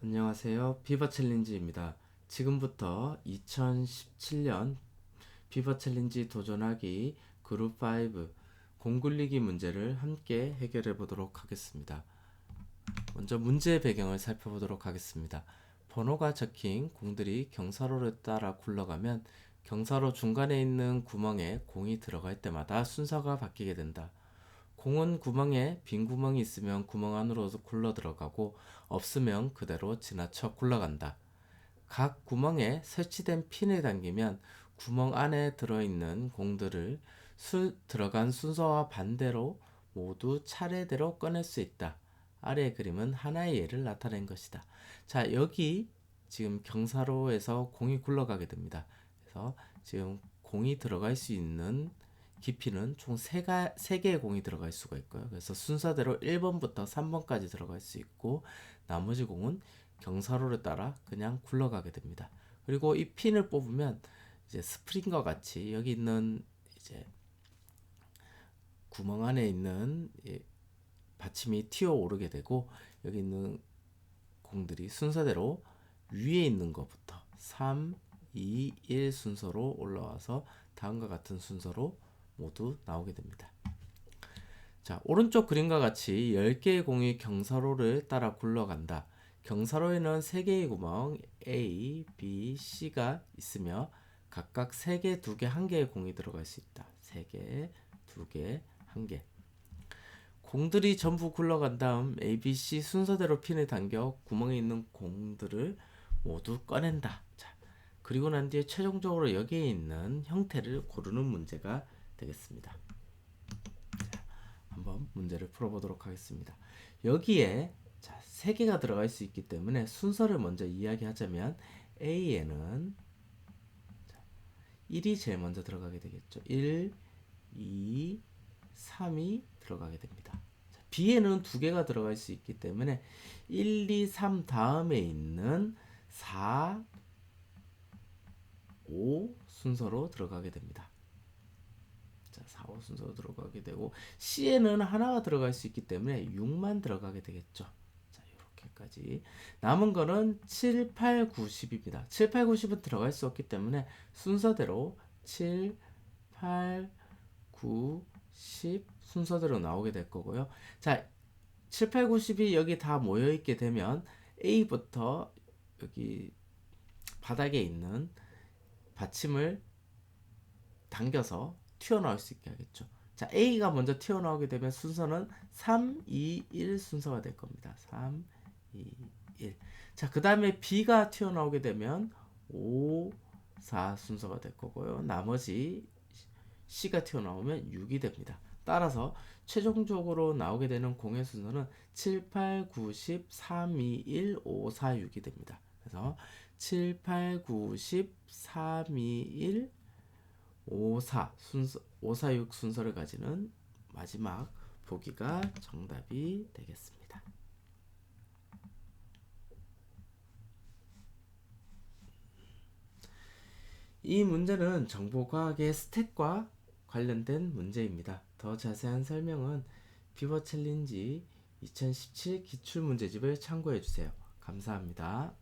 안녕하세요. 비버 챌린지입니다. 지금부터 2017년 비버 챌린지 도전하기 그룹 5 공굴리기 문제를 함께 해결해 보도록 하겠습니다. 먼저 문제의 배경을 살펴보도록 하겠습니다. 번호가 적힌 공들이 경사로를 따라 굴러가면 경사로 중간에 있는 구멍에 공이 들어갈 때마다 순서가 바뀌게 된다. 공은 구멍에 빈 구멍이 있으면 구멍 안으로 굴러 들어가고 없으면 그대로 지나쳐 굴러간다. 각 구멍에 설치된 핀을 당기면 구멍 안에 들어있는 공들을 수, 들어간 순서와 반대로 모두 차례대로 꺼낼 수 있다. 아래의 그림은 하나의 예를 나타낸 것이다. 자, 여기 지금 경사로에서 공이 굴러가게 됩니다. 그래서 지금 공이 들어갈 수 있는 깊이는 총 3가, 3개의 공이 들어갈 수가 있고요. 그래서 순서대로 1번부터 3번까지 들어갈 수 있고 나머지 공은 경사로를 따라 그냥 굴러가게 됩니다. 그리고 이 핀을 뽑으면 이제 스프링과 같이 여기 있는 이제 구멍 안에 있는 받침이 튀어 오르게 되고 여기 있는 공들이 순서대로 위에 있는 것부터 3, 2, 1 순서로 올라와서 다음과 같은 순서로 모두 나오게 됩니다. 자, 오른쪽 그림과 같이 10개의 공이 경사로를 따라 굴러간다. 경사로에는 3개의 구멍 A, B, C가 있으며 각각 3개, 2개, 1개의 공이 들어갈 수 있다. 3개, 2개, 1개. 공들이 전부 굴러간 다음 A, B, C 순서대로 핀을 당겨 구멍에 있는 공들을 모두 꺼낸다. 자, 그리고 난 뒤에 최종적으로 여기에 있는 형태를 고르는 문제가 되겠습니다. 자, 한번 문제를 풀어보도록 하겠습니다. 여기에 자, 세 개가 들어갈 수 있기 때문에 순서를 먼저 이야기하자면 A에는 자, 1이 제일 먼저 들어가게 되겠죠. 1, 2, 3이 들어가게 됩니다. 자, B에는 두 개가 들어갈 수 있기 때문에 1, 2, 3 다음에 있는 4, 5 순서로 들어가게 됩니다. 자, 4, 5 순서로 들어가게 되고 C에는 하나가 들어갈 수 있기 때문에 6만 들어가게 되겠죠. 자, 이렇게까지 남은 거는 7, 8, 9, 10입니다. 7, 8, 9, 10은 들어갈 수 없기 때문에 순서대로 7, 8, 9, 10 순서대로 나오게 될 거고요. 자, 7, 8, 9, 10이 여기 다 모여 있게 되면 A부터 여기 바닥에 있는 받침을 당겨서 튀어나올 수 있게 하겠죠. 자, A가 먼저 튀어나오게 되면 순서는 3, 2, 1 순서가 될 겁니다. 3, 2, 1. 자, 그 다음에 B가 튀어나오게 되면 5, 4 순서가 될 거고요. 나머지 C가 튀어나오면 6이 됩니다. 따라서 최종적으로 나오게 되는 공의 순서는 7, 8, 9, 10, 3, 2, 1, 5, 4, 6이 됩니다. 그래서 7, 8, 9, 10, 3, 2, 1, 5, 4 순서 5, 4, 6 순서를 가지는 마지막 보기가 정답이 되겠습니다. 이 문제는 정보과학의 스택과 관련된 문제입니다. 더 자세한 설명은 비버 챌린지 2017 기출문제집을 참고해 주세요. 감사합니다.